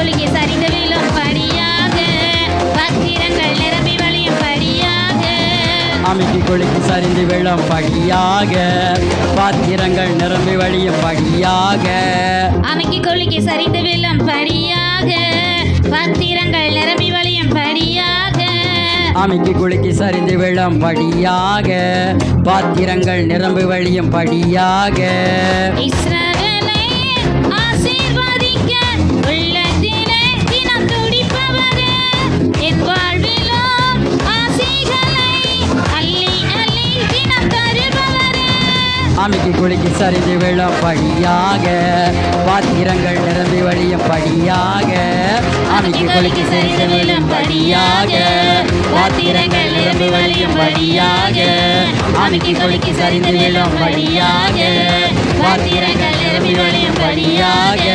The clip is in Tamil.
கொழுகி சரிந்து விழும் படியாக. பத்திரங்கள் நிரம்பி வழியும் படியாக. அமைக்கு குலுக்கி சரிந்து விழும் படியாக பாத்திரங்கள் நிரம்பி வழியும் படியாக அமைக்கு கொழுகி சரிந்து விழும் படியாக. பத்திரங்கள் நிரம்பி வழியும் படியாக. அமைக்கு குலுக்கி சரிந்து விழும் படியாக பாத்திரங்கள் நிரம்பி வழியும் படியாக அமைக்கு குலுக்கி சரிந்து விழும் படியாக. பாத்திரங்கள் நிரம்பி வழியும் படியாக. அமைக்கு குலுக்கி சரிந்து விழும் படியாக. பாத்திரங்கள் நிரம்பி வழியும் படியாக. அமைக்கு குலுக்கி சரிந்து விழும் படியாக. பாத்திரங்கள் நிரம்பி வழியும் படியாக.